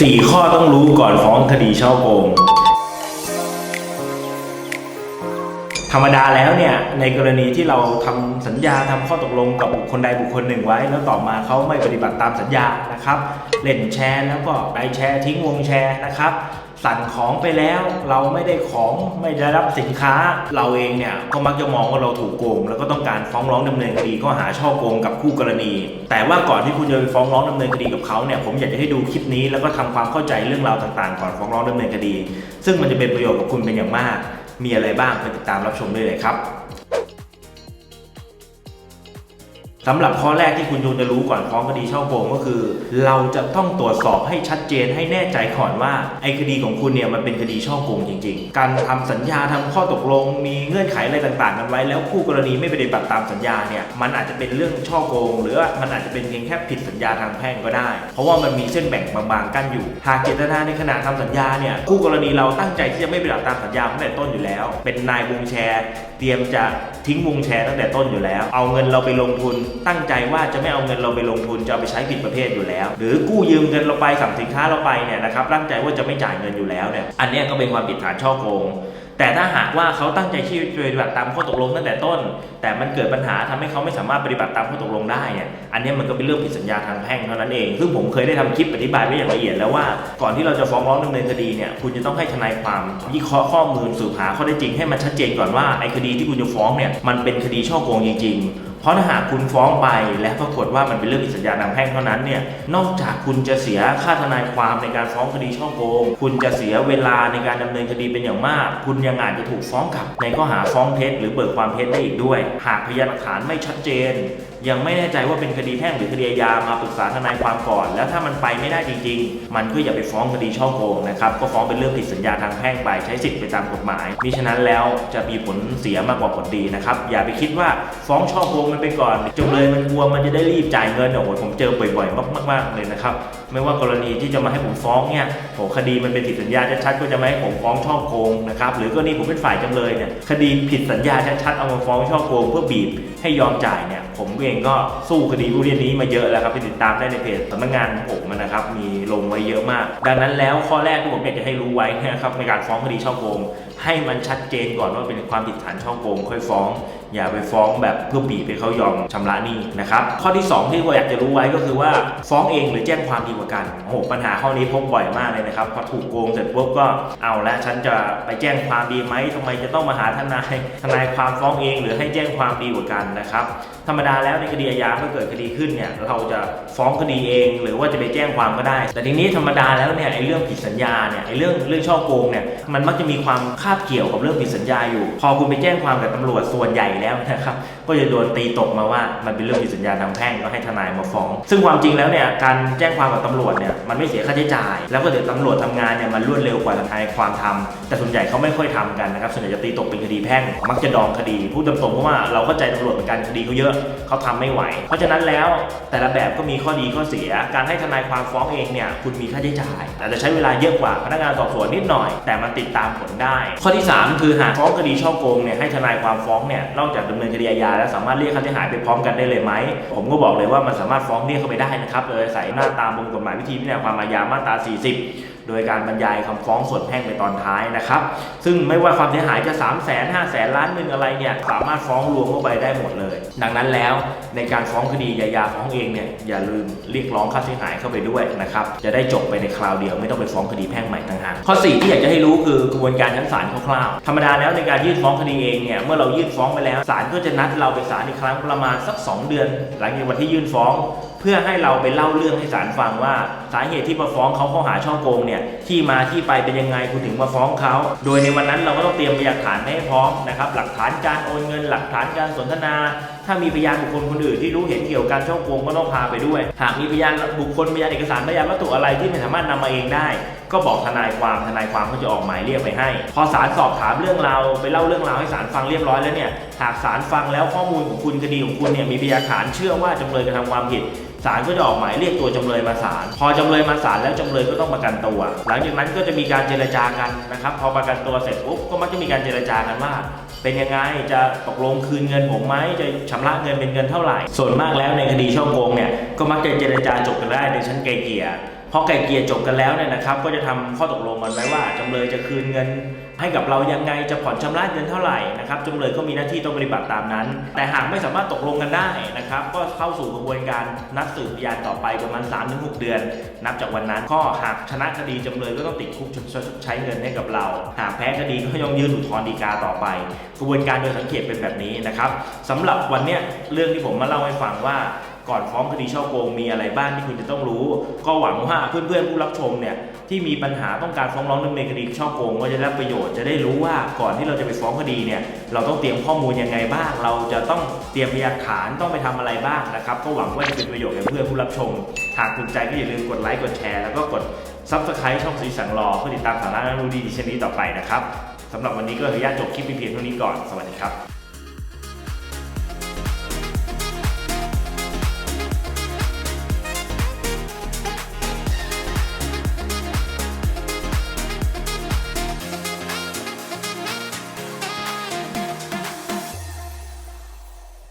สี่ข้อต้องรู้ก่อนฟ้องคดีช่อโกง ธรรมดาแล้วเนี่ยในกรณีที่เราทำสัญญาทำข้อตกลงกับบุคคลใดบุคคลหนึ่งไว้ แล้วต่อมาเขาไม่ปฏิบัติตามสัญญานะครับเล่นแชร์แล้วก็ไปแชร์ทิ้งวงแชร์นะครับสั่งของไปแล้วเราไม่ได้ของไม่ได้รับสินค้าเราเองเนี่ยก็มักจะมองว่าเราถูกโกง แล้วก็ต้องการฟ้องร้องดำเนินคดีข้อหาช่อโกงกับคู่กรณี แต่ว่าก่อนที่คุณจะไปฟ้องร้องดำเนินคดีกับเขาเนี่ยผมอยากจะให้ดูคลิปนี้แล้วก็ทำความเข้าใจเรื่องราวต่างๆ ก่อนฟ้องร้องดำเนินคดี ซึ่งมันจะเป็นประโยชน์กับคุณเป็นอย่างมาก มีอะไรบ้างไปติดตามรับชมได้เลยครับ สำหรับข้อแรกที่คุณยูนจะรู้ก่อนฟ้องคดีช่อโกงก็คือ เราจะต้องตรวจสอบให้ชัดเจนให้แน่ใจก่อนว่าไอ้คดีของคุณเนี่ยมันเป็นคดีช่อโกงจริง ๆ การทำสัญญาทำข้อตกลง มีเงื่อนไขอะไรต่างๆ กันไว้ แล้วคู่กรณีไม่ปฏิบัติตามสัญญาเนี่ยมันอาจจะเป็นเรื่องช่อโกง หรือว่ามันอาจจะเป็นเพียงแค่ผิดสัญญาทางแพ่งก็ได้ เพราะว่ามันมีเส้นแบ่งบางๆกั้นอยู่ หากเจตนาในขณะทำสัญญาเนี่ยคู่กรณีเราตั้งใจที่จะไม่ปฏิบัติตามสัญญาตั้งแต่ต้นอยู่แล้ว เป็นนายวงแชร์ เตรียมจะทิ้งวงแชร์ตั้งแต่ต้นอยู่แล้ว เอาเงินเราไปลงทุนตั้งใจว่าจะไม่เอาเงินเราไปลงทุนจะเอาไปใช้ผิดประเภทอยู่แล้ว หรือกู้ยืมเงินเราไปสั่งสินค้าเราไปเนี่ยนะครับตั้งใจว่าจะไม่จ่ายเงินอยู่แล้วเนี่ยอันนี้ก็เป็นความผิดฐานช่อโกงแต่ถ้าหากว่าเขาตั้งใจที่จะปฏิบัติตามข้อตกลงตั้งแต่ต้น แต่มันเกิดปัญหาทำให้เขาไม่สามารถปฏิบัติตามข้อตกลงได้เนี่ยอันนี้มันก็เป็นเรื่องผิดสัญญาทางแพ่งเท่านั้นเอง ซึ่งผมเคยได้ทำคลิปอธิบายไว้อย่างละเอียดแล้วว่าก่อนที่เราจะฟ้องร้องดำเนินคดีเนี่ยคุณจะต้องให้ทนายความวิเคราะห์ข้อมูลสืบหาข้อเท็จจริงให้มันชัดเจนก่อนว่าไอ้คดีที่คุณจะฟ้องเนี่ยมันเป็นคดีช่อโกงจริงๆ เพราะถ้าหากคุณฟ้องไปและปรากฏว่ามันเป็นเรื่องอิสัญญาทางแพ่งเท่านั้นเนี่ยนอกจากคุณจะเสียค่าทนายความในการฟ้องคดีช่อโกง คุณจะเสียเวลาในการดำเนินคดีเป็นอย่างมาก คุณยังอาจจะถูกฟ้องกลับในข้อหาฟ้องเท็จหรือเบิกความเท็จได้อีกด้วย หากพยานหลักฐานไม่ชัดเจน ยังไม่แน่ใจว่าเป็นคดีแพ่งหรือคดีอาญามาปรึกษาทนายความก่อน แล้วถ้ามันไปไม่ได้จริง ๆ มันก็อย่าไปฟ้องคดีช่อโกงนะครับก็ฟ้องเป็นเรื่องผิดสัญญาทางแพ่งไปใช้สิทธิ์ไปตามกฎหมายมิฉะนั้นแล้วจะมีผลเสียมากกว่าผลดีนะครับอย่าไปคิดว่าฟ้องช่อโกงมันไปก่อนจำเลยมันกลัวมันจะได้รีบจ่ายเงินโอ้โหผมเจอบ่อยๆมากๆเลยนะครับ ไม่ว่ากรณีที่จะมาให้ผมฟ้องเนี่ยโหคดีมันเป็นผิดสัญญาชัดๆก็จะมาให้ผมฟ้องช่อโกงนะครับหรือกรณีผมเป็นฝ่ายจำเลยเนี่ยคดีผิดสัญญาชัดๆเอามาฟ้องช่อโกง เพื่อบีบให้ยอมจ่ายเนี่ยผมเองก็สู้คดีพวกนี้มาเยอะแล้วครับไปติดตามได้ในเพจสำนักงานผมนะครับมีลงไว้เยอะมาก ดังนั้นแล้วข้อแรกที่ผมอยากจะให้รู้ไว้นะครับในการฟ้องคดีช่อโกง ให้มันชัดเจนก่อนว่าเป็นความผิดฐานช่อโกงค่อยฟ้อง อย่าไปฟ้องแบบเพื่อบีบให้เขายอมชำระหนี้นะครับข้อที่ 2 ที่ผมอยากจะรู้ไว้ก็คือว่าฟ้องเองหรือแจ้งความดีกว่ากันโอ้โหปัญหาข้อนี้พบบ่อยมากเลยนะครับพอถูกโกงเสร็จปุ๊บก็เอาละฉันจะไปแจ้งความดีไหมทำไมจะต้องมาหาทนายทนายความฟ้องเองหรือให้แจ้งความดีกว่ากันนะครับธรรมดาแล้วในคดีอาญาเมื่อเกิดคดีขึ้นเนี่ยเราจะฟ้องคดีเองหรือว่าจะไปแจ้งความก็ได้ แต่ทีนี้ธรรมดาแล้วเนี่ยไอ้เรื่องผิดสัญญาเนี่ยไอ้เรื่องเรื่องช่อโกงเนี่ยมันมักจะมีความคาบเกี่ยวกับเรื่องผิดสัญญาอยู่ พอคุณไปแจ้งความกับตำรวจส่วนใหญ่แล้วนะครับก็จะโดนตีตกมาว่ามันเป็นเรื่องผิดสัญญาทางแพ่งก็ให้ทนายมาฟ้อง ซึ่งความจริงแล้วเนี่ยการแจ้งความกับตำรวจเนี่ยมันไม่เสียค่าใช้จ่าย แล้วก็เดี๋ยวตำรวจทำงานเนี่ยมันรวดเร็วกว่าทนายความทำแต่ส่วนใหญ่เขาไม่ค่อยทำกันนะครับส่วนใหญ่จะตีตกเป็นคดีแพ่ง มักจะดองคดีพูดตรงๆเพราะว่าเราเข้าใจตำรวจเหมือนกันคดีเขาเยอะเขาทำไม่ไหว เพราะฉะนั้นแล้วแต่ละแบบก็มีข้อดีข้อเสีย การให้ทนายความฟ้องเองเนี่ยคุณมีค่าใช้จ่ายอาจจะใช้เวลาเยอะกว่าพนักงานสอบสวนนิดหน่อย แต่มันติดตามผลได้ข้อที่ 3 คือหากฟ้องคดีช่อโกงเนี่ยให้ทนายความฟ้องเนี่ยนอกจากดำเนินคดีอาญาแล้วสามารถเรียกค่าเสียหายไปพร้อมกันได้เลยไหม ผมก็บอกเลยว่ามันสามารถฟ้องเรียกเข้าไปได้นะครับโดยใส่หน้าตามกฎหมายวิธีพิจารณาความอาญามาตรา 40 โดยการบรรยายคำฟ้องส่วนแพ่งในตอนท้ายนะครับ ซึ่งไม่ว่าความเสียหายจะ 3 0 0แสนห้าแสนล้านหนึ่งอะไรเนี่ยสามารถฟ้องรวมเข้าไปได้หมดเลย ดังนั้นแล้วในการฟ้องคดียายาฟ้องเองเนี่ยอย่าลืมเรียกร้องค่าเสียหายเข้าไปด้วยนะครับจะได้จบไปในคราวเดียวไม่ต้องไปฟ้องคดีแพ่งใหม่ต่างหากข้อ 4 ที่อยากจะให้รู้คือกระบวนการชั้นศาลคร่าวๆธรรมดาแล้วในการยื่นฟ้องคดีเองเนี่ยเมื่อเรายื่นฟ้องไปแล้วศาลก็จะนัดเราไปศาลอีกครั้งประมาณสัก 2 เดือน หลังจากวันที่ยื่นฟ้อง พื่อให้เราไปเล่าเรื่องให้ศาลฟังว่าสาเหตุที่มาฟ้องเขาข้อหาช่อโกงเนี่ยที่มาที่ไปเป็นยังไงคุณถึงมาฟ้องเขา โดยในวันนั้นเราก็ต้องเตรียมพยานฐานให้พร้อมนะครับหลักฐานการโอนเงิน หลักฐานการสนทนา ถ้ามีพยานบุคคลคนอื่นที่รู้เห็นเกี่ยวกับการช่อโกงก็ต้องพาไปด้วย หากมีพยานบุคคลพยานเอกสารพยานวัตถุอะไรที่ไม่สามารถนำมาเองได้ ก็บอกทนายความทนายความก็จะออกหมายเรียกไปให้ พอศาลสอบถามเรื่องราวไปเล่าเรื่องราวให้ศาลฟังเรียบร้อยแล้วเนี่ยหากศาลฟังแล้วข้อมูลของคุณคดีของคุณเนี่ยมีพยานฐานเชื่อว่าจำเลยกระทำความผิด ศาลก็จะออกหมายเรียกตัวจำเลยมาศาลพอจำเลยมาศาลแล้วจำเลยก็ต้องประกันตัว หลังจากนั้นก็จะมีการเจรจากันนะครับ พอประกันตัวเสร็จปุ๊บก็มักจะมีการเจรจากันว่าเป็นยังไงจะตกลงคืนเงินผมไหมจะชำระเงินเป็นเงินเท่าไหร่ ส่วนมากแล้วในคดีช่อโกงเนี่ยก็มักจะเจรจาจบกันได้ในชั้นไกลเกลี่ย พอไก่เกลี่ยจบกันแล้วเนี่ยนะครับ ก็จะทำข้อตกลงกันไว้ว่าจำเลยจะคืนเงิน ให้กับเรายังไงจะผ่อนชำระเงินเท่าไหร่นะครับจำเลยก็มีหน้าที่ต้องปฏิบัติตามนั้น แต่หากไม่สามารถตกลงกันได้นะครับ ก็เข้าสู่กระบวนการนัดสืบพยานต่อไปประมาณ 3-6 เดือน นับจากวันนั้นก็หากชนะคดีจำเลยก็ต้องติดคุกชดใช้เงินให้กับเรา หากแพ้คดีก็ย่อมยื่นอุทธรณ์ฎีกาต่อไป กระบวนการโดยสังเกตเป็นแบบนี้นะครับสำหรับวันนี้เรื่องที่ผมมาเล่าให้ฟังว่า ก่อนฟ้องคดีช่อโกงมีอะไรบ้างที่คุณจะต้องรู้ ก็หวังว่าเพื่อนๆผู้รับชมเนี่ยที่มีปัญหาต้องการฟ้องร้องดำเนินคดีช่อโกงก็จะได้ประโยชน์จะได้รู้ว่าก่อนที่เราจะไปฟ้องคดีเนี่ยเราต้องเตรียมข้อมูลยังไงบ้าง เราจะต้องเตรียมพยานฐานต้องไปทำอะไรบ้างนะครับก็หวังว่าจะเป็นประโยชน์แก่เพื่อนผู้รับชมหากถูกใจก็อย่าลืมกดไลค์กดแชร์แล้วก็กด Subscribe ช่องสีสังรอเพื่อติดตามสาระน่ารู้ดีๆเช่นนี้ต่อไปนะครับสำหรับวันนี้ก็ขออนุญาตจบคลิปเพียงเท่านี้ก่อนสวัสดีครับ